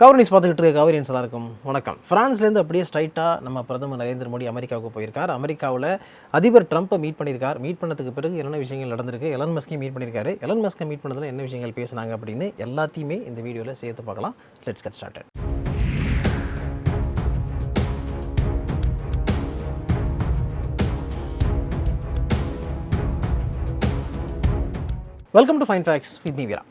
கவர்னிஸ் பார்த்துக்கிட்டு இருக்க கவர்னிஸ் எல்லாருக்கும் வணக்கம். ஃப்ரான்ஸ்லேருந்து அப்படியே ஸ்ட்ரைட்டாக நம்ம பிரதமர் நரேந்திர மோடி அமெரிக்காவுக்கு போயிருக்கார். அமெரிக்காவில் அதிபர் ட்ரம்ப்பை மீட் பண்ணியிருக்கார். மீட் பண்ணதுக்கு பிறகு என்னென்ன விஷயங்கள் நடந்திருக்கு? எலன் மஸ்கையும் மீட் பண்ணியிருக்காரு. எலன் மஸ்கை மீட் பண்ணதில் என்ன விஷயங்கள் பேசினாங்க அப்படின்னு எல்லாத்தையுமே இந்த வீடியோவில் சேர்த்து பார்க்கலாம். Let's get started welcome to fine facts with me Veera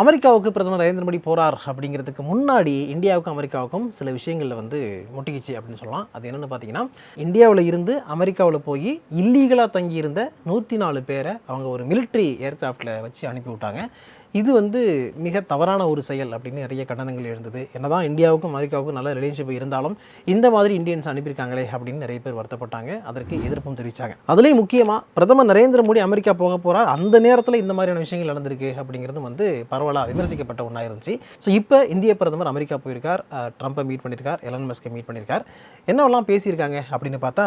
அமெரிக்காவுக்கு பிரதமர் நரேந்திர மோடி போறார் அப்படிங்கிறதுக்கு முன்னாடி இந்தியாவுக்கும் அமெரிக்காவுக்கும் சில விஷயங்களில் வந்து முட்டிக்கிச்சு அப்படின்னு சொல்லலாம். அது என்னென்னு பார்த்தீங்கன்னா இந்தியாவில் இருந்து அமெரிக்காவில் போய் இல்லீகலாக தங்கியிருந்த நூற்றி நாலு பேரை அவங்க ஒரு மிலிட்ரி ஏர்கிராஃப்டில் வச்சு அனுப்பி விட்டாங்க. இது வந்து மிக தவறான ஒரு செயல் அப்படின்னு நிறைய கண்டனங்கள் இருந்தது என்னதான் இந்தியாவுக்கும் அமெரிக்காவுக்கும் நல்ல ரிலேஷன்ஷிப் இருந்தாலும் இந்த மாதிரி இந்தியன்ஸ் அனுப்பியிருக்காங்களே அப்படின்னு நிறைய பேர் வருத்தப்பட்டாங்க. அதற்கு எதிர்ப்பும் தெரிவித்தாங்க அதுலேயும் முக்கியமாக பிரதமர் நரேந்திர மோடி அமெரிக்கா போக போகிறார் அந்த நேரத்தில் இந்த மாதிரியான விஷயங்கள் நடந்திருக்கு அப்படிங்கிறது வந்து பரவலாக விமர்சிக்கப்பட்ட ஒன்றா இருந்துச்சு. ஸோ இப்போ இந்திய பிரதமர் அமெரிக்கா போயிருக்கார். ட்ரம்ப்பை மீட் பண்ணியிருக்கார் எலன் மஸ்கை மீட் பண்ணியிருக்கார் என்னவெல்லாம் பேசியிருக்காங்க அப்படின்னு பார்த்தா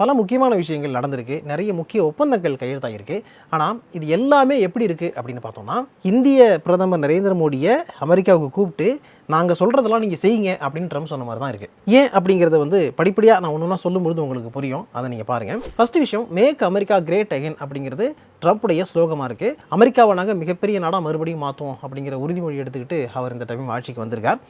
பல முக்கியமான விஷயங்கள் நடந்திருக்கு. நிறைய முக்கிய ஒப்பந்தங்கள் கையெழுத்தாகிருக்கு ஆனால் இது எல்லாமே எப்படி இருக்குது அப்படின்னு பார்த்தோம்னா இந்திய பிரதமர் நரேந்திர மோடியை அமெரிக்காவுக்கு கூப்பிட்டு நாங்கள் சொல்கிறதெல்லாம் நீங்கள் செய்யுங்க அப்படின்னு ட்ரம்ப் சொன்ன மாதிரி தான் இருக்குது ஏன் அப்படிங்கிறத வந்து படிப்படியாக நான் ஒன்று ஒன்றா சொல்லும்பொழுது உங்களுக்கு புரியும். அதை நீங்கள் பாருங்கள் ஃபஸ்ட்டு விஷயம் மேக் அமெரிக்கா கிரேட் அகைன் அப்படிங்கிறது ட்ரம்ப்புடைய ஸ்லோகமாக இருக்குது அமெரிக்காவை நாங்கள் மிகப்பெரிய நாடாக மறுபடியும் மாற்றுவோம் அப்படிங்கிற உறுதிமொழி எடுத்துக்கிட்டு அவர் இந்த டைம் ஆட்சிக்கு வந்திருக்கார்.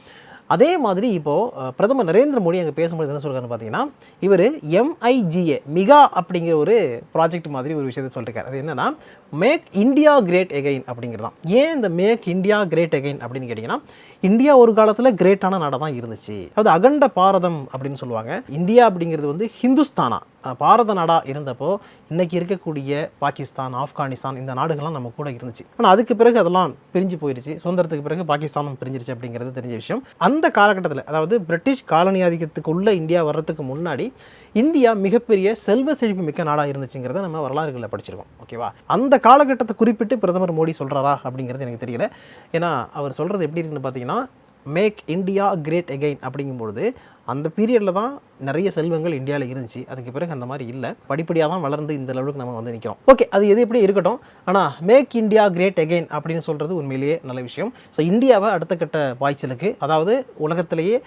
அதே மாதிரி இப்போது பிரதமர் நரேந்திர மோடி அங்கே பேசும்போது என்ன சொல்கிறாருன்னு பார்த்தீங்கன்னா இவர் எம்ஐஜிஏ மிகா அப்படிங்கிற ஒரு ப்ராஜெக்ட் மாதிரி ஒரு விஷயத்தை சொல்லியிருக்காரு அது என்னன்னா மேக் இந்தியா கிரேட் எகைன் அப்படிங்கிறது தான் ஏன் இந்த மேக் இந்தியா கிரேட் எகைன் அப்படின்னு கேட்டிங்கன்னா இந்தியா ஒரு காலத்தில் கிரேட்டான நாடாக தான் இருந்துச்சு. அதாவது அகண்ட பாரதம் அப்படின்னு சொல்லுவாங்க. இந்தியா அப்படிங்கிறது வந்து ஹிந்துஸ்தானா. பாரத நாடாக இருந்தப்போ இன்னைக்கு இருக்கக்கூடிய பாகிஸ்தான் ஆப்கானிஸ்தான் இந்த நாடுகள்லாம் நம்ம கூட இருந்துச்சு. ஆனால் அதுக்கு பிறகு அதெல்லாம் பிரிஞ்சு போயிருச்சு. சுதந்திரத்துக்கு பிறகு பாகிஸ்தானும் பிரிஞ்சிருச்சு அப்படிங்கிறது தெரிஞ்ச விஷயம். அந்த காலகட்டத்தில் அதாவது பிரிட்டிஷ் காலனி ஆதிக்கத்துக்குள்ள இந்தியா வர்றதுக்கு முன்னாடி இந்தியா மிகப்பெரிய செல்வ செழிப்பு மிக்க நாடாக இருந்துச்சுங்கிறத நம்ம வரலாறுகளில் படிச்சிருக்கோம். ஓகேவா? அந்த காலகட்டத்தை குறிப்பிட்டு பிரதமர் மோடி சொல்கிறாரா அப்படிங்கிறது எனக்கு தெரியல. ஏன்னா அவர் சொல்கிறது எப்படி இருக்குன்னு பார்த்தீங்கன்னா மேக் இந்தியா கிரேட் எகைன் அப்படிங்கும்பொழுது அந்த பீரியடில் தான் நிறைய செல்வங்கள் இந்தியாவில் இருந்துச்சு. அதுக்கு பிறகு அந்த மாதிரி இல்லை. படிப்படியாக தான் வளர்ந்து இந்த லெவலுக்கு நம்ம வந்து நிற்கிறோம் ஓகே அது எது எப்படி இருக்கட்டும். ஆனால் மேக் இந்தியா கிரேட் எகைன் அப்படின்னு சொல்கிறது உண்மையிலேயே நல்ல விஷயம். ஸோ இந்தியாவை அடுத்த கட்ட பாய்ச்சலுக்கு அதாவது உலகத்திலேயே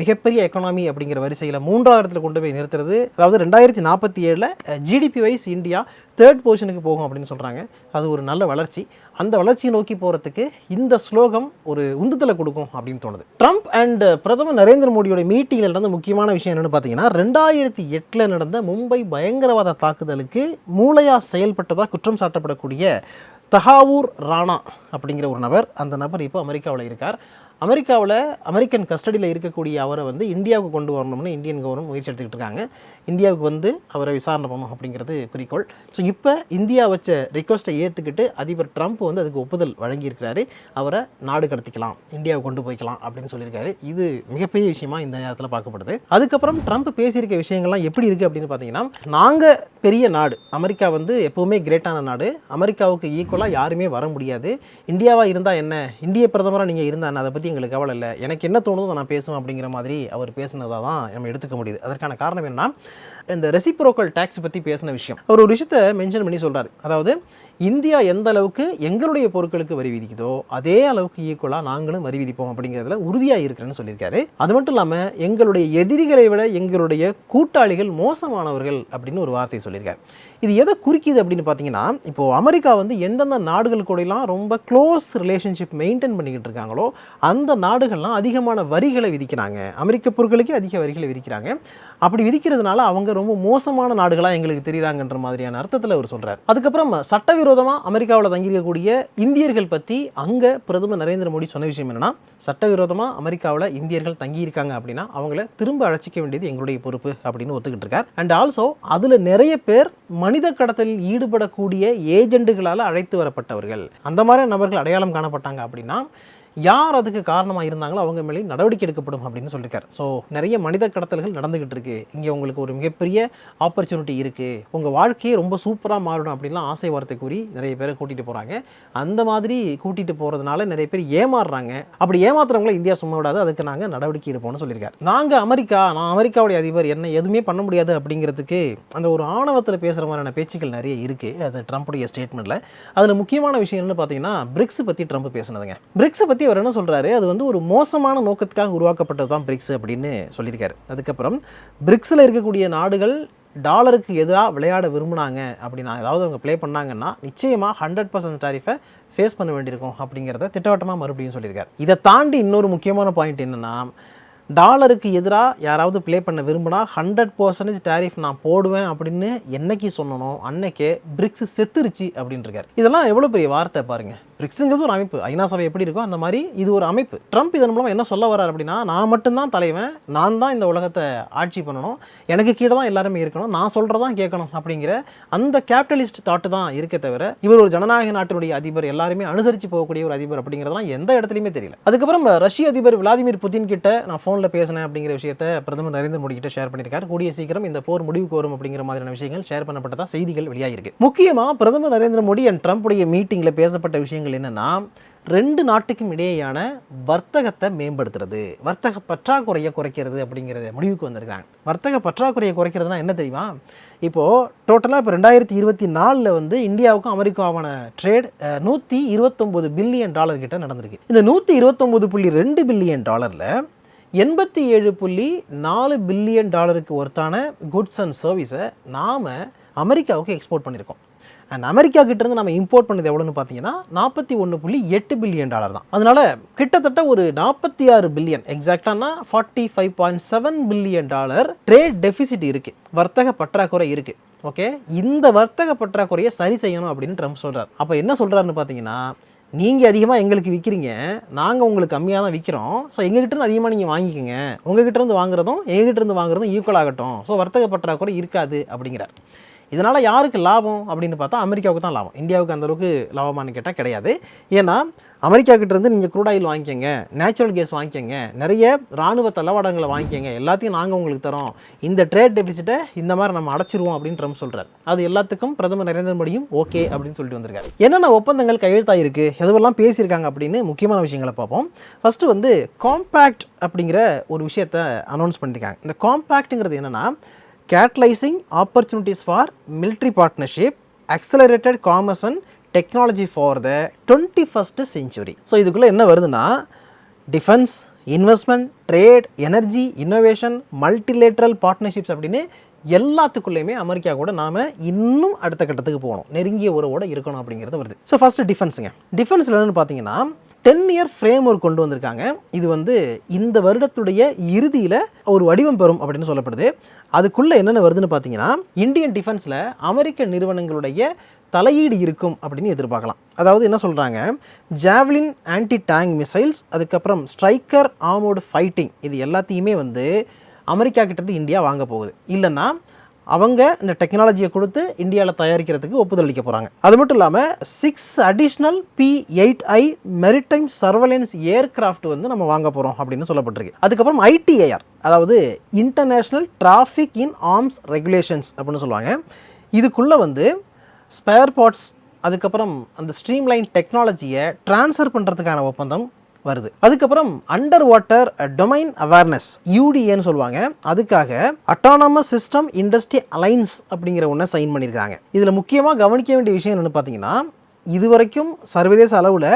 மிகப்பெரிய எக்கனாமி அப்படிங்கிற வரிசையில் மூன்றாயிரத்தில் கொண்டு போய் நிறுத்துறது அதாவது ரெண்டாயிரத்தி நாற்பத்தி ஏழில் ஜிடிபி வைஸ் இந்தியா தேர்ட் பொசிஷனுக்கு போகும் அப்படின்னு சொல்கிறாங்க அது ஒரு நல்ல வளர்ச்சி. அந்த வளர்ச்சியை நோக்கி போகிறதுக்கு இந்த ஸ்லோகம் ஒரு உந்துதலை கொடுக்கும் அப்படின்னு தோணுது. ட்ரம்ப் அண்ட் பிரதமர் நரேந்திர மோடியோட மீட்டிங்கில் நடந்த முக்கியமான விஷயம் என்னென்னு பார்த்தீங்கன்னா ரெண்டாயிரத்தி எட்டில் நடந்த மும்பை பயங்கரவாத தாக்குதலுக்கு மூளையாக செயல்பட்டதாக குற்றம் சாட்டப்படக்கூடிய தஹாவூர் ராணா அப்படிங்கிற ஒரு நபர். அந்த நபர் இப்போ அமெரிக்காவில் இருக்கார். அமெரிக்காவில் அமெரிக்கன் கஸ்டடியில் இருக்கக்கூடிய அவரை வந்து இந்தியாவுக்கு கொண்டு வரணும்னு இந்தியன் கவர்மெண்ட் முயற்சி எடுத்துக்கிட்டு இருக்காங்க. இந்தியாவுக்கு வந்து அவரை விசாரணை பண்ணணும் அப்படிங்கிறது குறிக்கோள். ஸோ இப்போ இந்தியா வச்ச ரிக்வஸ்ட்டை ஏற்றுக்கிட்டு அதிபர் ட்ரம்ப் வந்து அதுக்கு ஒப்புதல் வழங்கியிருக்கிறாரு. அவரை நாடு கடத்திக்கலாம் இந்தியாவுக்கு கொண்டு போய்க்கலாம் அப்படின்னு சொல்லியிருக்காரு. இது மிகப்பெரிய விஷயமா இந்த நேரத்தில் பார்க்கப்படுது. அதுக்கப்புறம் ட்ரம்ப் பேசியிருக்க விஷயங்கள்லாம் எப்படி இருக்குது அப்படின்னு பார்த்தீங்கன்னா நாங்கள் பெரிய நாடு அமெரிக்கா வந்து எப்போவுமே கிரேட்டான நாடு அமெரிக்காவுக்கு ஈக்குவலாக யாருமே வர முடியாது. இந்தியாவாக இருந்தால் என்ன? இந்திய பிரதமராக நீங்கள் இருந்தா என்ன? அதை பற்றி எங்களுக்கு கவலை இல்லை. எனக்கு என்ன தோணுதோ நான் பேசுவேன் அப்படிங்கிற மாதிரி அவர் பேசினதாக தான் நம்ம எடுத்துக்க முடியுது. அதற்கான காரணம் என்னன்னா இந்த ரெசிப்ரோக்கல் டேக்ஸ் பற்றி பேசின விஷயம். அவர் ஒரு விஷயத்தை மென்ஷன் பண்ணி சொல்கிறார் அதாவது இந்தியா எந்த அளவுக்கு எங்களுடைய பொருட்களுக்கு வரி விதிக்குதோ அதே அளவுக்கு ஈக்குவலாக நாங்களும் வரி விதிப்போம் அப்படிங்கிறதுல உறுதியாக இருக்கிறேன்னு சொல்லியிருக்காரு. அது மட்டும் இல்லாமல் எங்களுடைய எதிரிகளை விட எங்களுடைய கூட்டாளிகள் மோசமானவர்கள் அப்படின்னு ஒரு வார்த்தை சொல்லியிருக்காரு. இது எதை குறிக்குது அப்படின்னு பார்த்தீங்கன்னா இப்போ அமெரிக்கா வந்து எந்தெந்த நாடுகள் கூடலாம் ரொம்ப க்ளோஸ் ரிலேஷன்ஷிப் மெயின்டைன் பண்ணிக்கிட்டு இருக்காங்களோ அந்த நாடுகள்லாம் அதிகமான வரிகளை விதிக்கிறாங்க. அமெரிக்க பொருட்களுக்கே அதிக வரிகளை விதிக்கிறாங்க. அப்படி விதிக்கிறதுனால அவங்க ரொம்ப மோசமான நாடுகளாக எங்களுக்கு தெரியுறாங்கன்ற மாதிரியான அர்த்தத்தில் அவர் சொல்கிறார் அதுக்கப்புறம் சட்டவிரோதமாக அமெரிக்காவில் தங்கியிருக்கக்கூடிய இந்தியர்கள் பற்றி அங்கே பிரதமர் நரேந்திர மோடி சொன்ன விஷயம் என்னன்னா சட்டவிரோதமாக அமெரிக்காவில் இந்தியர்கள் தங்கியிருக்காங்க அப்படின்னா அவங்கள திரும்ப அழைச்சிக்க வேண்டியது எங்களுடைய பொறுப்பு அப்படின்னு ஒத்துக்கிட்டு இருக்கார். அண்ட் ஆல்சோ அதில் நிறைய பேர் மனித கடத்தலில் ஈடுபடக்கூடிய ஏஜெண்டுகளால் அழைத்து வரப்பட்டவர்கள். அந்த மாதிரி நபர்கள் அடையாளம் காணப்பட்டாங்க அப்படின்னா யார் அதுக்கு காரணமாக இருந்தாங்களோ அவங்க மேலே நடவடிக்கை எடுக்கப்படும் அப்படின்னு சொல்லியிருக்காரு. ஸோ நிறைய மனித கடத்தல்கள் நடந்துக்கிட்டு இருக்கு. இங்கே உங்களுக்கு ஒரு மிகப்பெரிய ஆப்பர்ச்சுனிட்டி இருக்குது உங்கள் வாழ்க்கையே ரொம்ப சூப்பராக மாறணும் அப்படின்லாம் ஆசை வார்த்தை கூறி நிறைய பேரை கூட்டிகிட்டு போகிறாங்க அந்த மாதிரி கூட்டிகிட்டு போகிறதுனால நிறைய பேர் ஏமாறுறாங்க. அப்படி ஏமாத்துறவங்கள இந்தியா சும்மா விடாது. அதுக்கு நாங்கள் நடவடிக்கை எடுப்போம்னு சொல்லியிருக்காரு. நாங்கள் அமெரிக்கா நான் அமெரிக்காவுடைய அதிபர் என்ன எதுவுமே பண்ண முடியாது அப்படிங்கிறதுக்கு அந்த ஒரு ஆணவத்தில் பேசுகிற மாதிரியான பேச்சுக்கள் நிறைய இருக்குது அது ட்ரம்ப்புடைய ஸ்டேட்மெண்ட்டில் அதில் முக்கியமான விஷயம் என்னென்னு பார்த்தீங்கன்னா பிரிக்ஸ் பற்றி ட்ரம்ப் பேசுனதுங்க. பிரிக்ஸ் பற்றி சொல்லிட்டு என்ன சொல்கிறாரு அது வந்து ஒரு மோசமான நோக்கத்துக்காக உருவாக்கப்பட்டது தான் பிரிக்ஸ் அப்படின்னு சொல்லியிருக்காரு. அதுக்கப்புறம் பிரிக்ஸில் இருக்கக்கூடிய நாடுகள் டாலருக்கு எதிராக விளையாட விரும்புனாங்க அப்படின்னா ஏதாவது அவங்க ப்ளே பண்ணாங்கன்னா நிச்சயமாக ஹண்ட்ரட் பர்சன்ட் டாரிஃபை ஃபேஸ் பண்ண வேண்டியிருக்கும் அப்படிங்கிறத திட்டவட்டமாக மறுபடியும் சொல்லியிருக்காரு. இதை தாண்டி இன்னொரு முக்கியமான பாயிண்ட் என்னென்னா டாலருக்கு எதிராக யாராவது ப்ளே பண்ண விரும்பினா ஹண்ட்ரட் பர்சன்டேஜ் டேரிஃப் நான் போடுவேன் அப்படின்னு என்னைக்கு சொன்னனோ அன்னைக்கே பிரிக்ஸ் செத்துருச்சு அப்படின்னு இருக்காரு இதெல்லாம் எவ்வளோ பெரிய வார்த்தை பாருங்க. பிரிக்ஸுங்கிறது ஒரு அமைப்பு. ஐநா சபை எப்படி இருக்கோ அந்த மாதிரி இது ஒரு அமைப்பு. ட்ரம்ப் இதன் மூலம் என்ன சொல்ல வர்றார் அப்படின்னா நான் மட்டும்தான் தலைவன் நான் தான் இந்த உலகத்தை ஆட்சி பண்ணணும் எனக்கு கீழே தான் எல்லாருமே இருக்கணும் நான் சொல்கிறதான் கேட்கணும் அப்படிங்கிற அந்த கேபிட்டலிஸ்ட் தாட்டு தான் இருக்கே தவிர இவர் ஒரு ஜனநாயக நாட்டினுடைய அதிபர் எல்லாருமே அனுசரித்து போகக்கூடிய ஒரு அதிபர் அப்படிங்கிறதெல்லாம் எந்த இடத்துலையுமே தெரியல. அதுக்கப்புறம் ரஷ்ய அதிபர் விளாதிமிர் புதின் கிட்ட நான் ஃபோனில் பேசினேன் அப்படிங்கிற விஷயத்தை பிரதமர் நரேந்திர மோடி கிட்ட ஷேர் பண்ணியிருக்காரு. கூடிய சீக்கிரம் இந்த போர் முடிவுக்கு வரும் அப்படிங்கிற மாதிரியான விஷயங்கள் ஷேர் பண்ணப்பட்டதான் செய்திகள் வெளியாகிருக்கு முக்கியமாக பிரதமர் நரேந்திர மோடி அண்ட் ட்ரம்ப்புடைய மீட்டிங்கில் பேசப்பட்ட விஷயங்கள் என்னன்னா ரெண்டு நாட்டுக்கும் இடையேயான வர்த்தகத்தை மேம்படுத்துறது. வர்த்தக பற்றாக்குறையை குறைக்கிறது அப்படிங்கிறத முடிவுக்கு வந்திருக்காங்க வர்த்தக பற்றாக்குறையை குறைக்கிறதுனா என்ன தெரியுமா? இப்போது டோட்டலாக இப்போ ரெண்டாயிரத்தி இருபத்தி நாலில் வந்து இந்தியாவுக்கும் அமெரிக்காவான ட்ரேட் நூற்றி இருபத்தொம்போது பில்லியன் டாலர் கிட்ட நடந்திருக்கு. இந்த நூற்றி இருபத்தொம்போது புள்ளி ரெண்டு பில்லியன் டாலரில் எண்பத்தி ஏழு புள்ளி நாலு பில்லியன் டாலருக்கு ஒர்த்தான குட்ஸ் அண்ட் சர்வீஸை நாம் அமெரிக்காவுக்கு எக்ஸ்போர்ட் பண்ணியிருக்கோம். அண்ட் அமெரிக்கா கிட்டேருந்து நம்ம இம்போர்ட் பண்ணது எவ்வளோன்னு பார்த்தீங்கன்னா நாற்பத்தி ஒன்று புள்ளி எட்டு பில்லியன் டாலர் தான். அதனால் கிட்டத்தட்ட ஒரு நாற்பத்தி ஆறு billion எக்ஸாக்டானா forty five point seven billion dollar trade deficit இருக்குது வர்த்தக பற்றாக்குறை இருக்குது ஓகே இந்த வர்த்தக பற்றாக்குறையை சரி செய்யணும் அப்படின்னு ட்ரம்ப் சொல்கிறார் அப்போ என்ன சொல்கிறாருன்னு பார்த்தீங்கன்னா நீங்கள் அதிகமாக எங்களுக்கு விற்கிறீங்க நாங்கள் உங்களுக்கு கம்மியாக தான் விற்கிறோம் ஸோ எங்ககிட்டருந்து அதிகமாக நீங்கள் வாங்கிக்கோங்க. உங்ககிட்டருந்து வாங்குறதும் எங்ககிட்டருந்து வாங்குறதும் ஈக்குவல் ஆகட்டும். ஸோ வர்த்தக பற்றாக்குறை இருக்காது அப்படிங்கிறார். இதனால் யாருக்கு லாபம் அப்படின்னு பார்த்தா அமெரிக்காவுக்கு தான் லாபம். இந்தியாவுக்கு அந்தளவுக்கு லாபமானு கேட்டால் கிடையாது. ஏன்னா அமெரிக்காக்கிட்டேருந்து நீங்கள் க்ரூட் ஆயில் வாங்கிக்கோங்க நேச்சுரல் கேஸ் வாங்கிக்கோங்க நிறைய ராணுவ தளவாடங்களை வாங்கிக்கோங்க எல்லாத்தையும் நாங்கள் உங்களுக்கு தரோம். இந்த ட்ரேட் டெபிசிட்டை இந்த மாதிரி நம்ம அடைச்சிருவோம் அப்படின்னு ட்ரம்ப் சொல்கிறார் அது எல்லாத்துக்கும் பிரதமர் நரேந்திர மோடியும் ஓகே அப்படின்னு சொல்லிட்டு வந்திருக்காரு. என்னென்ன ஒப்பந்தங்கள் கையெழுத்தாயிருக்கு எதுவெல்லாம் பேசியிருக்காங்க அப்படின்னு முக்கியமான விஷயங்களை பார்ப்போம். ஃபஸ்ட்டு வந்து காம்பேக்ட் அப்படிங்கிற ஒரு விஷயத்தை அனௌன்ஸ் பண்ணியிருக்காங்க இந்த காம்பேக்ட்டுங்கிறது என்னென்னா catalysing opportunities for military partnership accelerated commerce and technology for the twenty first century so இதுக்குள்ளே என்ன வருதுன்னா defence investment trade energy innovation multilateral partnerships அப்படின்னு எல்லாத்துக்குள்ளேயுமே அமெரிக்கா கூட நாம் இன்னும் அடுத்த கட்டத்துக்கு போகணும். நெருங்கிய உறவோடு இருக்கணும் அப்படிங்கிறது வருது. ஸோ ஃபஸ்ட்டு டிஃபென்ஸுங்க டிஃபென்ஸில் என்னென்னு பார்த்தீங்கன்னா டென் இயர் ஃப்ரேம் ஒர்க் கொண்டு வந்திருக்காங்க. இது வந்து இந்த வருடத்துடைய இறுதியில் ஒரு வடிவம் பெறும் அப்படின்னு சொல்லப்படுது. அதுக்குள்ளே என்னென்ன வருதுன்னு பார்த்தீங்கன்னா இந்தியன் டிஃபென்ஸில் அமெரிக்க நிறுவனங்களுடைய தலையீடு இருக்கும் அப்படின்னு எதிர்பார்க்கலாம். அதாவது என்ன சொல்கிறாங்க ஜாவ்லின் ஆன்டி டேங்க் மிசைல்ஸ் அதுக்கப்புறம் ஸ்ட்ரைக்கர் ஆமோடு ஃபைட்டிங் இது எல்லாத்தையுமே வந்து அமெரிக்கா கிட்டேருந்து இந்தியா வாங்க போகுது. இல்லைன்னா அவங்க இந்த டெக்னாலஜியை கொடுத்து இந்தியாவில் தயாரிக்கிறதுக்கு ஒப்புதல் அளிக்க போகிறாங்க அது மட்டும் இல்லாமல் six additional P eight I maritime surveillance aircraft வந்து நம்ம வாங்க போகிறோம் அப்படின்னு சொல்லப்பட்டிருக்கு. அதுக்கப்புறம் ஐடிஏஆர் அதாவது international traffic in arms regulations அப்படின்னு சொல்லுவாங்க. இதுக்குள்ளே வந்து ஸ்பேர் பார்ட்ஸ் அதுக்கப்புறம் அந்த ஸ்ட்ரீம்லைன் டெக்னாலஜியை ட்ரான்ஸ்ஃபர் பண்ணுறதுக்கான ஒப்பந்தம் வருது. அதுக்கப்புறம் அண்டர் வாட்டர் டொமைன் அவேர்னஸ் யூடிஏன்னு சொல்லுவாங்க. அதுக்காக அட்டானமஸ் சிஸ்டம் இண்டஸ்ட்ரி அலைன்ஸ் அப்படிங்கிற ஒன்றை சைன் பண்ணியிருக்காங்க இதில் முக்கியமாக கவனிக்க வேண்டிய விஷயம் என்னென்னு பார்த்தீங்கன்னா இதுவரைக்கும் சர்வதேச அளவில்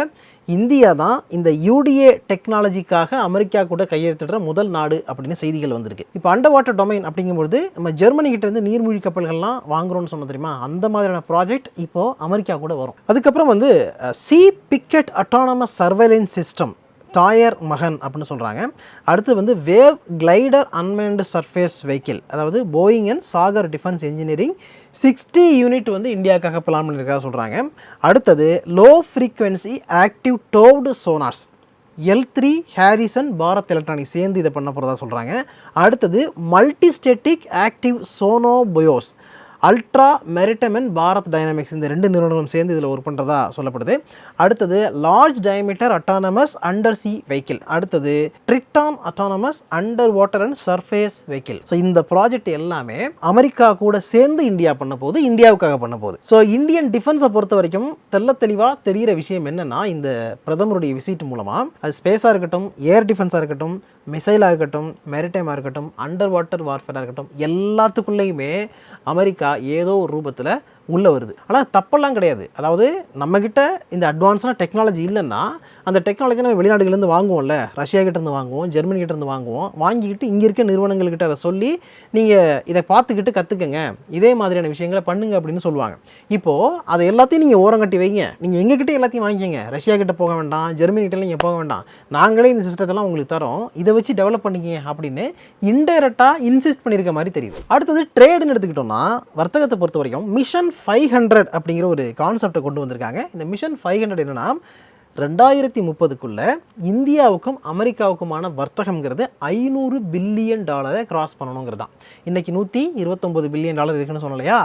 இந்தியா தான் இந்த யூடிஏ டெக்னாலஜிக்காக அமெரிக்கா கூட கையெழுத்திடுற முதல் நாடு அப்படின்னு செய்திகள் வந்திருக்கு. இப்போ அண்டர் வாட்டர் டொமைன் அப்படிங்கும்போது நம்ம ஜெர்மனி இருந்து நீர்மூழ்கி கப்பல்கள்லாம் வாங்குறோம்னு சொன்ன தெரியுமா? அந்த மாதிரியான ப்ராஜெக்ட் இப்போ அமெரிக்கா கூட வரும். அதுக்கப்புறம் வந்து sea picket autonomous surveillance system Thayer மகன் அப்படின்னு சொல்கிறாங்க அடுத்து வந்து wave glider unmanned surface vehicle. அதாவது Boeing and Sagar defence engineering sixty unit வந்து இந்தியாவுக்காக பிளான் பண்ணியிருக்கா சொல்கிறாங்க அடுத்தது low frequency active towed sonars. L three Harris Bharat electronic சேர்ந்து இதை பண்ண போகிறதா சொல்கிறாங்க அடுத்தது multistatic active sonobuoys. Ultra maritime Bharat dynamics இந்த ரெண்டு நிறுவனங்களும் சேர்ந்து இதில் ஒர்க் பண்ணுறதா சொல்லப்படுது. அடுத்தது large diameter autonomous under sea vehicle அடுத்தது Triton autonomous under water and surface vehicle so இந்த ப்ராஜெக்ட் எல்லாமே அமெரிக்கா கூட சேர்ந்து இந்தியா பண்ண போகுது இந்தியாவுக்காக பண்ண போகுது. ஸோ இந்தியன் டிஃபென்ஸை பொறுத்த வரைக்கும் தெல்ல தெளிவாக தெரிகிற விஷயம் என்னென்னா இந்த பிரதமருடைய விசிட் மூலமாக அது ஸ்பேஸாக இருக்கட்டும் ஏர் டிஃபென்ஸாக இருக்கட்டும் மிசைலாக இருக்கட்டும் மெரிடைமாக இருக்கட்டும் அண்டர் வாட்டர் வார்ஃபேராக இருக்கட்டும் எல்லாத்துக்குள்ளேயுமே அமெரிக்கா ஏதோ ஒரு ரூபத்தில் உள்ளே வருது. ஆனால் தப்பெல்லாம் கிடையாது. அதாவது நம்மக்கிட்ட இந்த அட்வான்ஸான டெக்னாலஜி இல்லைன்னா அந்த டெக்னாலஜி நம்ம வெளிநாடுகள்லேருந்து வாங்குவோம்ல. ரஷ்யா கிட்டேருந்து வாங்குவோம் ஜெர்மனி கிட்டேருந்து வாங்குவோம். வாங்கிக்கிட்டு இங்கே இருக்க நிறுவனங்கள்கிட்ட அதை சொல்லி நீங்கள் இதை பார்த்துக்கிட்டு கற்றுக்கங்க இதே மாதிரியான விஷயங்களை பண்ணுங்க அப்படின்னு சொல்லுவாங்க. இப்போது அதை எல்லாத்தையும் நீங்கள் ஓரங்கட்டி வைங்க. நீங்கள் எங்ககிட்ட எல்லாத்தையும் வாங்கிக்கங்க. ரஷ்யா கிட்ட போக வேண்டாம் ஜெர்மனி நீங்கள் போக வேண்டாம். நாங்களே இந்த சிஸ்டத்தெல்லாம் உங்களுக்கு தரோம். இதை வச்சு டெவலப் பண்ணிக்கங்க அப்படின்னு இன்டைரக்டாக இன்சிஸ்ட் பண்ணியிருக்க மாதிரி தெரியுது. அடுத்தது ட்ரேடுன்னு எடுத்துக்கிட்டோம்னா வர்த்தகத்தை பொறுத்த வரைக்கும் மிஷன் ஃபைவ் ஹண்ட்ரட் அப்படிங்கிற ஒரு கான்செப்டை கொண்டு வந்திருக்காங்க. இந்த மிஷன் ஃபைவ் ஹண்ட்ரட் என்னென்னா ரெண்டாயிரத்தி முப்பதுக்குள்ளே இந்தியாவுக்கும் அமெரிக்காவுக்குமான வர்த்தகம்ங்கிறது ஐநூறு பில்லியன் டாலரை கிராஸ் பண்ணணுங்கிறது தான் இன்றைக்கி நூற்றி இருபத்தொம்பது பில்லியன் டாலர் இருக்குன்னு சொன்னோம் இல்லையா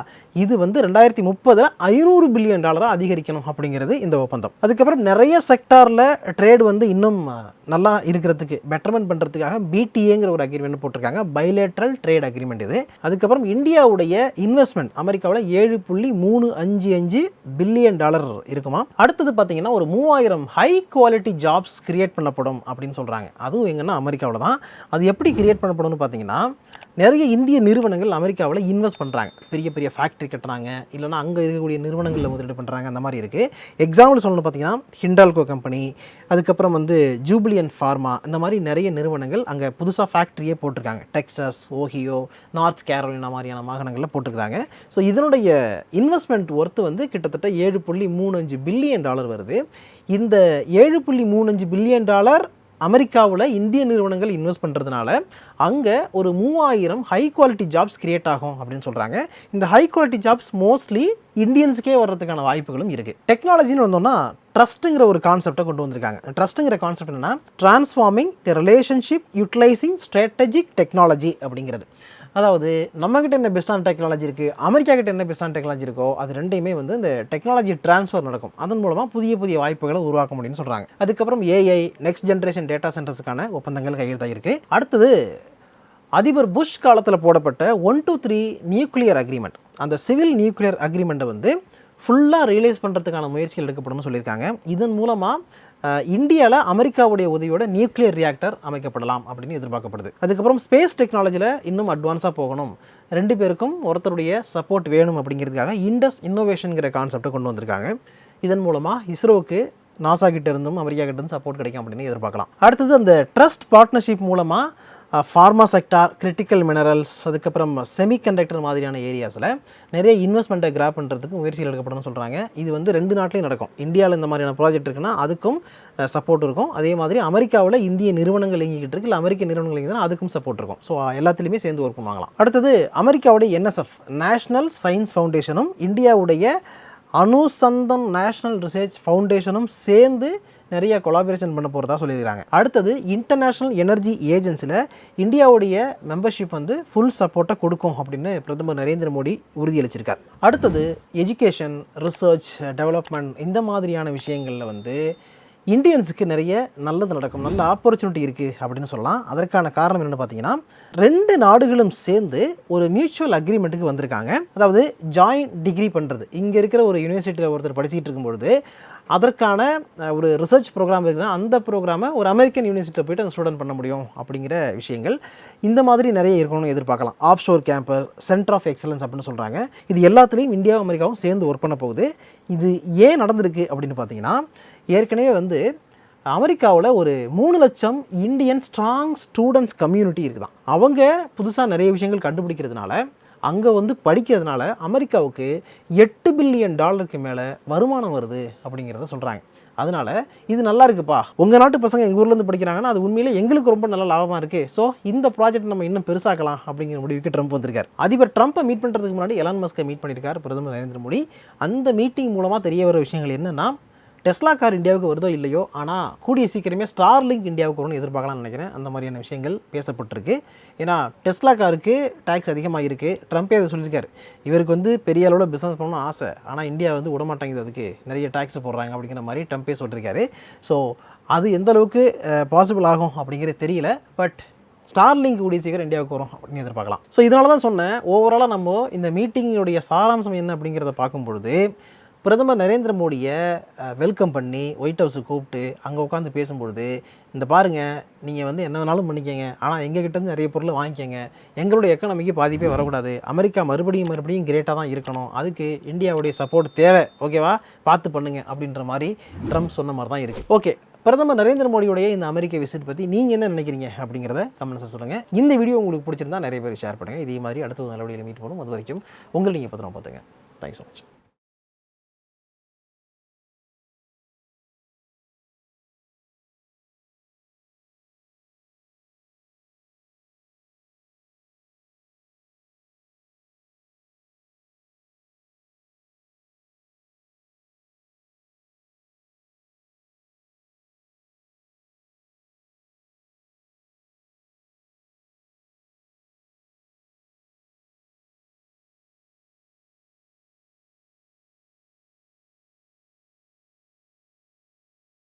இது வந்து ரெண்டாயிரத்தி முப்பதில் ஐநூறு பில்லியன் டாலராக அதிகரிக்கணும் அப்படிங்கிறது இந்த ஒப்பந்தம். அதுக்கப்புறம் நிறைய செக்டாரில் ட்ரேட் வந்து இன்னும் நல்லா இருக்கிறதுக்கு பெட்டர்மெண்ட் பண்ணுறதுக்காக பிடிஏங்கிற ஒரு அக்ரிமெண்ட் போட்டிருக்காங்க. பைலேட்ரல் ட்ரேட் அக்ரிமெண்ட் இது. அதுக்கப்புறம் இந்தியாவுடைய இன்வெஸ்ட்மெண்ட் அமெரிக்காவில் ஏழு புள்ளி மூணு அஞ்சு அஞ்சு பில்லியன் டாலர் இருக்குமா அடுத்தது பார்த்தீங்கன்னா ஒரு மூவாயிரம் ஹை குவாலிட்டி ஜாப்ஸ் கிரியேட் பண்ணப்படும் அப்படின்னு சொல்கிறாங்க அதுவும் எங்கன்னா அமெரிக்காவில் தான் அது எப்படி கிரியேட் பண்ணப்படும்னு பார்த்தீங்கன்னா நிறைய இந்திய நிறுவனங்கள் அமெரிக்காவில் இன்வெஸ்ட் பண்ணுறாங்க பெரிய பெரிய ஃபேக்ட்ரி கட்டுறாங்க. இல்லைனா அங்கே இருக்கக்கூடிய நிறுவனங்களில் முதலீடு பண்ணுறாங்க அந்த மாதிரி இருக்குது எக்ஸாம்பிள் சொல்லணும் பார்த்தீங்கன்னா ஹிண்டால்கோ கம்பெனி அதுக்கப்புறம் வந்து ஜூபிலியன் ஃபார்மா இந்த மாதிரி நிறைய நிறுவனங்கள் அங்கே புதுசாக ஃபேக்ட்ரியே போட்டிருக்காங்க. டெக்ஸஸ் ஓஹியோ நார்த் கேரோலினா மாதிரியான மாகாணங்களில் போட்டிருக்காங்க ஸோ இதனுடைய இன்வெஸ்ட்மெண்ட் ஒர்த்து வந்து கிட்டத்தட்ட ஏழு புள்ளி மூணு அஞ்சு பில்லியன் டாலர் வருது. இந்த ஏழு புள்ளி மூணு அஞ்சு பில்லியன் டாலர் அமெரிக்காவில் இந்திய நிறுவனங்கள் இன்வெஸ்ட் பண்ணுறதுனால அங்கே ஒரு மூவாயிரம் ஹை குவாலிட்டி ஜாப்ஸ் கிரியேட் ஆகும் அப்படின்னு சொல்கிறாங்க இந்த ஹை குவாலிட்டி ஜாப்ஸ் மோஸ்ட்லி இந்தியன்ஸுக்கே வர்றதுக்கான வாய்ப்புகளும் இருக்குது டெக்னாலஜின்னு வந்தோம்னா ட்ரஸ்ட்டுங்கிற ஒரு கான்செப்டை கொண்டு வந்திருக்காங்க. ட்ரஸ்ட்டுங்கிற கான்செப்ட் என்னன்னா transforming the relationship utilising strategic technology அப்படிங்கிறது. அதாவது நம்மக்கிட்ட என்ன பெஸ்டான டெக்னாலஜி இருக்குது அமெரிக்கா கிட்ட என்ன பெஸ்டான டெக்னாலஜி இருக்கோ அது ரெண்டையுமே வந்து இந்த டெக்னாலஜி ட்ரான்ஸ்ஃபர் நடக்கும். அதன் மூலமாக புதிய புதிய வாய்ப்புகளை உருவாக்க முடியும்னு சொல்கிறாங்க அதுக்கப்புறம் ஏஐ நெக்ஸ்ட் ஜென்ரேஷன் டேட்டா சென்டர்ஸுக்கான ஒப்பந்தங்கள் கையெழுத்தாகிருக்கு அடுத்தது அதிபர் புஷ் காலத்தில் போடப்பட்ட one two three nuclear agreement அந்த சிவில் நியூக்ளியர் அக்ரிமெண்ட்டை வந்து ஃபுல்லாக ரியலைஸ் பண்ணுறதுக்கான முயற்சிகள் எடுக்கப்படும்னு சொல்லியிருக்காங்க. இதன் மூலமாக இந்தியாவில் அமெரிக்காவுடைய உதவியோட நியூக்ளியர் ரியாக்டர் அமைக்கப்படலாம் அப்படின்னு எதிர்பார்க்கப்படுது. அதுக்கப்புறம் ஸ்பேஸ் டெக்னாலஜியில் இன்னும் அட்வான்ஸாக போகணும். ரெண்டு பேருக்கும் ஒருத்தருடைய சப்போர்ட் வேணும் அப்படிங்கிறதுக்காக இண்டஸ் இன்னோவேஷனுங்கிற கான்செப்டை கொண்டு வந்திருக்காங்க. இதன் மூலமாக இஸ்ரோவுக்கு நாசா கிட்ட இருந்தும் அமெரிக்கா கிட்ட இருந்தும் சப்போர்ட் கிடைக்கும் அப்படின்னு எதிர்பார்க்கலாம். அடுத்தது அந்த ட்ரஸ்ட் பார்ட்னர்ஷிப் மூலமாக ஃபார்மா செக்டார் கிரிட்டிக்கல் மினரல்ஸ் அதுக்கப்புறம் செமிகண்டக்டர் மாதிரியான ஏரியாஸில் நிறைய இன்வெஸ்ட்மெண்ட்டை கிராப் பண்ணுறதுக்கு முயற்சிகள் எடுக்கப்படணும்னு சொல்கிறாங்க இது வந்து ரெண்டு நாட்டிலையும் நடக்கும். இந்தியாவில் இந்த மாதிரியான ப்ராஜெக்ட் இருக்குன்னா அதுக்கும் சப்போர்ட் இருக்கும். அதே மாதிரி அமெரிக்காவில் இந்திய நிறுவனங்கள் இயங்கிக்கிட்டு இருக்கு. இல்லை அமெரிக்க நிறுவனங்கள் இயங்குதுன்னா அதுக்கும் சப்போர்ட் இருக்கும். ஸோ எல்லாத்துலேயுமே சேர்ந்து ஒர்க் பண்ணுவாங்களாம். அடுத்தது அமெரிக்காவுடைய என்எஸ்எஃப் நேஷ்னல் சயின்ஸ் ஃபவுண்டேஷனும் இந்தியாவுடைய அனுசந்தன் நேஷனல் ரிசர்ச் ஃபவுண்டேஷனும் சேர்ந்து நிறைய கொலாபரேஷன் பண்ண போகிறதா சொல்லியிருக்காங்க அடுத்தது இன்டர்நேஷ்னல் எனர்ஜி ஏஜென்சியில் இந்தியாவுடைய மெம்பர்ஷிப் வந்து ஃபுல் சப்போர்ட்டை கொடுக்கும் அப்படின்னு பிரதமர் நரேந்திர மோடி உறுதியளிச்சிருக்கார். அடுத்தது எஜுகேஷன் ரிசர்ச் டெவலப்மெண்ட் இந்த மாதிரியான விஷயங்களில் வந்து இந்தியன்ஸுக்கு நிறைய நல்லது நடக்கும் நல்ல ஆப்பர்ச்சுனிட்டி இருக்குது அப்படின்னு சொல்லலாம். அதற்கான காரணம் என்னென்னு பார்த்தீங்கன்னா ரெண்டு நாடுகளும் சேர்ந்து ஒரு மியூச்சுவல் அக்ரிமெண்ட்டுக்கு வந்திருக்காங்க. அதாவது ஜாயின்ட் டிகிரி பண்ணுறது இங்கே இருக்கிற ஒரு யூனிவர்சிட்டியில் ஒருத்தர் படிச்சுட்டு இருக்கும்பொழுது அதற்கான ஒரு ரிசர்ச் ப்ரோக்ராம் இருக்குன்னா அந்த ப்ரோக்ராமை ஒரு அமெரிக்கன் யூனிவர்சிட்டியில் போயிட்டு அந்த ஸ்டூடெண்ட் பண்ண முடியும் அப்படிங்கிற விஷயங்கள் இந்த மாதிரி நிறைய இருக்கணும்னு எதிர்பார்க்கலாம். Offshore campus centre of excellence அப்படின்னு சொல்கிறாங்க இது எல்லாத்துலேயும் இந்தியாவும் அமெரிக்காவும் சேர்ந்து ஒர்க் பண்ண போகுது. இது ஏன் நடந்திருக்கு அப்படின்னு பார்த்தீங்கன்னா ஏற்கனவே வந்து அமெரிக்காவில் ஒரு மூணு லட்சம் இந்தியன் ஸ்ட்ராங் ஸ்டூடெண்ட்ஸ் கம்யூனிட்டி இருக்குதான். அவங்க புதுசாக நிறைய விஷயங்கள் கண்டுபிடிக்கிறதுனால அங்கே வந்து படிக்கிறதுனால அமெரிக்காவுக்கு எட்டு பில்லியன் டாலருக்கு மேலே வருமானம் வருது அப்படிங்கிறத சொல்கிறாங்க அதனால இது நல்லா இருக்குப்பா. உங்கள் நாட்டு பசங்க எங்கள் ஊர்லேருந்து படிக்கிறாங்கன்னா அது உண்மையிலே எங்களுக்கு ரொம்ப நல்ல லாபமாக இருக்குது ஸோ இந்த ப்ராஜெக்ட் நம்ம இன்னும் பெருசாக்கலாம் அப்படிங்கிற முடிவுக்கு ட்ரம்ப் வந்திருக்கார். அதிபர் ட்ரம்ப்பை மீட் பண்ணுறதுக்கு முன்னாடி எலான் மஸ்கை மீட் பண்ணியிருக்கார் பிரதமர் நரேந்திர மோடி. அந்த மீட்டிங் மூலமாக தெரிய வர விஷயங்கள் என்னென்னா டெஸ்லா கார் இந்தியாவுக்கு வருதோ இல்லையோ ஆனால் கூடிய சீக்கிரமே ஸ்டார்லிங்க் இந்தியாவுக்கு வரும்னு எதிர்பார்க்கலாம்னு நினைக்கிறேன். அந்த மாதிரியான விஷயங்கள் பேசப்பட்டிருக்கு. ஏன்னா டெஸ்லா காருக்கு டேக்ஸ் அதிகமாக இருக்குது ட்ரம்ப்பே அதை சொல்லியிருக்காரு. இவருக்கு வந்து பெரிய அளவில் பிஸ்னஸ் பண்ணணும்னு ஆசை. ஆனால் இந்தியா வந்து விடமாட்டேங்குது. அதுக்கு நிறைய டேக்ஸ் போடுறாங்க அப்படிங்கிற மாதிரி ட்ரம்ப்பே சொல்லியிருக்காரு. ஸோ அது எந்த அளவுக்கு பாசிபிள் ஆகும் அப்படிங்கிறது தெரியல. பட் ஸ்டார்லிங்க் கூடிய சீக்கிரம் இந்தியாவுக்கு வரும் அப்படின்னு எதிர்பார்க்கலாம். ஸோ இதனால தான் சொன்னேன் ஓவராலாக நம்ம இந்த மீட்டிங்கினுடைய சாராம்சம் என்ன அப்படிங்கிறத பார்க்கும் பொழுது பிரதமர் நரேந்திர மோடியை வெல்கம் பண்ணி ஒயிட் ஹவுஸுக்கு கூப்பிட்டு அங்கே உட்காந்து பேசும்பொழுது இந்த பாருங்கள் நீங்கள் வந்து என்ன வேணாலும் பண்ணிக்கங்க ஆனால் எங்ககிட்டருந்து நிறைய பொருளை வாங்கிக்கோங்க எங்களுடைய எக்கனாமிக்கு பாதிப்பே வரக்கூடாது அமெரிக்கா மறுபடியும் மறுபடியும் கிரேட்டாக தான் இருக்கணும் அதுக்கு இந்தியாவுடைய சப்போர்ட் தேவை ஓகேவா பார்த்து பண்ணுங்க அப்படின்ற மாதிரி ட்ரம்ப் சொன்ன மாதிரி தான் இருக்குது ஓகே பிரதமர் நரேந்திர மோடியுடைய இந்த அமெரிக்க விசிட் பற்றி நீங்கள் என்ன நினைக்கிறீங்க அப்படிங்கிறத கமெண்ட்ஸை சொல்லுங்கள் இந்த வீடியோ உங்களுக்கு பிடிச்சிருந்தா நிறைய பேர் ஷேர் பண்ணுங்கள் இதே மாதிரி அடுத்த நல்லபடியில் நல்ல மீட் பண்ணும் அது வரைக்கும் உங்களை நீங்கள் பத்திரம் பார்த்துங்க. Thanks so much